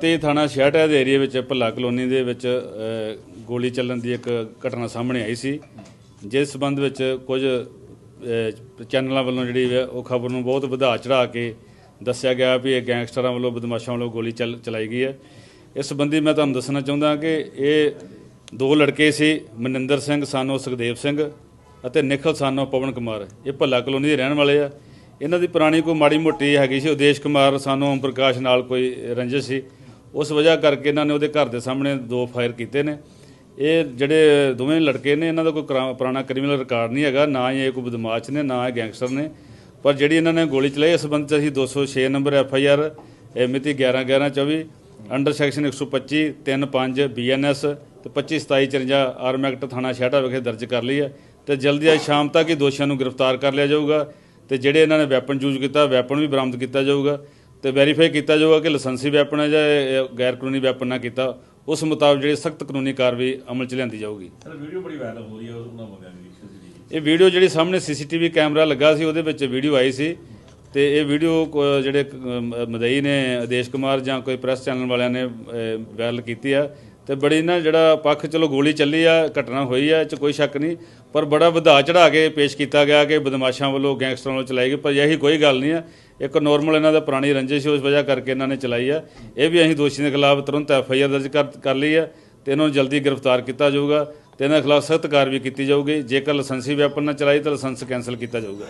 ਤੇ ਥਾਣਾ ਛਿਆਟਾ ਦੇ ਏਰੀਆ ਵਿੱਚ ਭੱਲਾ ਕਲੋਨੀ ਦੇ ਵਿੱਚ ਗੋਲੀ ਚੱਲਣ ਦੀ ਇੱਕ ਘਟਨਾ ਸਾਹਮਣੇ ਆਈ ਸੀ, ਜਿਸ ਸਬੰਧ ਵਿੱਚ ਕੁਝ ਚੈਨਲਾਂ ਵੱਲੋਂ ਜਿਹੜੀ ਹੈ ਉਹ ਖਬਰ ਨੂੰ ਬਹੁਤ ਵਧਾ ਚੜਾ ਕੇ ਦੱਸਿਆ ਗਿਆ ਵੀ ਇਹ ਗੈਂਗਸਟਰਾਂ ਵੱਲੋਂ ਬਦਮਾਸ਼ਾਂ ਵੱਲੋਂ ਗੋਲੀ ਚੱਲ, ਚਲਾਈ ਗਈ ਹੈ। ਇਸ ਸੰਬੰਧੀ ਮੈਂ ਤੁਹਾਨੂੰ ਦੱਸਣਾ ਚਾਹੁੰਦਾ ਕਿ ਇਹ ਦੋ ਲੜਕੇ ਸੀ, ਮਨਿੰਦਰ ਸਿੰਘ, ਸਾਨੋ ਸੁਖਦੇਵ ਸਿੰਘ ਅਤੇ ਨਿਖਲ ਸਾਨੋ ਪਵਨ ਕੁਮਾਰ। ਇਹ ਭੱਲਾ ਕਲੋਨੀ ਦੇ ਰਹਿਣ ਵਾਲੇ ਆ। ਇਹਨਾਂ ਦੀ ਪੁਰਾਣੀ ਕੋਈ ਮਾੜੀ ਮੋਟੀ ਹੈਗੀ ਸੀ, ਉਦੇਸ਼ ਕੁਮਾਰ, ਸਾਨੂੰ ਓਮ ਪ੍ਰਕਾਸ਼ ਨਾਲ ਕੋਈ ਰੰਜਿਸ਼ ਸੀ। ਉਸ ਵਜ੍ਹਾ ਕਰਕੇ ਇਹਨਾਂ ਨੇ ਉਹਦੇ ਘਰ ਦੇ ਸਾਹਮਣੇ ਦੋ ਫਾਇਰ ਕੀਤੇ ਨੇ। ਇਹ ਜਿਹੜੇ ਦੋਵੇਂ ਲੜਕੇ ਨੇ, ਇਹਨਾਂ ਦਾ ਕੋਈ ਕਰਾ- ਪੁਰਾਣਾ ਕ੍ਰਿਮੀਨਲ ਰਿਕਾਰਡ ਨਹੀਂ ਹੈਗਾ, ਨਾ ਹੀ ਇਹ ਕੋਈ ਬਦਮਾਸ਼ ਨੇ, ਨਾ ਇਹ ਗੈਂਗਸਟਰ ਨੇ। ਪਰ ਜਿਹੜੀ ਇਹਨਾਂ ਨੇ ਗੋਲੀ ਚਲਾਈ, ਇਸ ਸੰਬੰਧ 'ਚ ਅਸੀਂ 206 ਨੰਬਰ ਐਫ ਆਈ ਆਰ ਮਿਤੀ 11 11 24 ਅੰਡਰ ਸੈਕਸ਼ਨ 125 35 ਬੀਐਨਐਸ ਤੇ 25 27 54 ਆਰਮ ਐਕਟ ਥਾਣਾ ਛਾਟਾ ਵਿਖੇ ਦਰਜ ਕਰ ਲਈ ਹੈ। ਤੇ ਜਲਦੀ ਅੱਜ ਸ਼ਾਮ ਤੱਕ ਹੀ ਦੋਸ਼ੀਆਂ ਨੂੰ ਗ੍ਰਿਫਤਾਰ ਕਰ ਲਿਆ ਜਾਊਗਾ ਤੇ ਜਿਹੜੇ ਇਹਨਾਂ ਨੇ ਵੈਪਨ ਯੂਜ਼ ਕੀਤਾ ਵੈਪਨ ਵੀ ਬਰਾਮਦ ਕੀਤਾ ਜਾਊਗਾ। ਤੇ ਵੈਰੀਫਾਈ ਕੀਤਾ ਜਾਊਗਾ ਕਿ ਲਾਇਸੈਂਸੀ ਵੈਪਨ ਹੈ ਜਾਂ ਗੈਰ ਕਾਨੂੰਨੀ ਵੈਪਨ ਨਾ ਕੀਤਾ ਉਸ ਮੁਤਾਬਕ ਜਿਹੜੀ ਸਖਤ ਕਾਨੂੰਨੀ ਕਾਰਵਾਈ ਅਮਲ ਚ ਲਿਆਂਦੀ ਜਾਊਗੀ। ਸਰ ਵੀਡੀਓ ਬੜੀ ਵਾਇਰਲ ਹੋ ਰਹੀ ਹੈ ਉਹਨਾਂ ਬੰਦਿਆਂ ਦੀ ਇਹ ਵੀਡੀਓ ਜਿਹੜੀ ਸਾਹਮਣੇ ਸੀਸੀਟੀਵੀ ਕੈਮਰਾ ਲੱਗਾ ਸੀ ਉਹਦੇ ਵਿੱਚ ਵੀਡੀਓ ਆਈ ਸੀ। ਤੇ ਇਹ ਵੀਡੀਓ ਜਿਹੜੇ ਮਦਈ ਨੇ ਆਦੇਸ਼ ਕੁਮਾਰ ਜਾਂ ਕੋਈ ਪ੍ਰੈਸ ਚੈਨਲ ਵਾਲਿਆਂ ਨੇ ਵਾਇਰਲ ਕੀਤੀ ਆ। ਤੇ ਬੜੀ ਨਾ ਜਿਹੜਾ ਪੱਖ ਚਲੋ ਗੋਲੀ ਚੱਲੀ ਆ ਘਟਨਾ ਹੋਈ ਆ ਇਹ ਚ ਕੋਈ ਸ਼ੱਕ ਨਹੀਂ। ਪਰ ਬੜਾ ਵਧਾ ਚੜਾ ਕੇ ਪੇਸ਼ ਕੀਤਾ ਗਿਆ ਕਿ ਬਦਮਾਸ਼ਾਂ ਵੱਲੋਂ ਗੈਂਗਸਟਰਾਂ ਵੱਲੋਂ ਚਲਾਈ ਗਈ ਪਰ ਇਹੀ ਕੋਈ ਗੱਲ ਨਹੀਂ ਆ। ਇੱਕ ਨੋਰਮਲ ਇਹਨਾਂ ਦਾ ਪੁਰਾਣੀ ਰੰਜਿਸ਼ ਉਸ ਵਜ੍ਹਾ ਕਰਕੇ ਇਹਨਾਂ ਨੇ ਚਲਾਈ ਆ। ਇਹ ਵੀ ਅਸੀਂ ਦੋਸ਼ੀ ਦੇ ਖਿਲਾਫ ਤੁਰੰਤ ਐਫ ਆਈ ਆਰ ਦਰਜ ਕਰ ਕਰ ਲਈ ਆ ਤੇ ਇਹਨਾਂ ਨੂੰ ਜਲਦੀ ਗ੍ਰਿਫਤਾਰ ਕੀਤਾ ਜਾਊਗਾ ਤੇ ਇਹਨਾਂ ਖਿਲਾਫ ਸਖਤ ਕਾਰਵਾਈ ਕੀਤੀ ਜਾਊਗੀ। ਜੇਕਰ ਲਾਇਸੈਂਸੀ ਵੈਪਨ ਨਾਲ ਚਲਾਈ ਤਾਂ ਲਾਇਸੈਂਸ ਕੈਂਸਲ ਕੀਤਾ ਜਾਊਗਾ।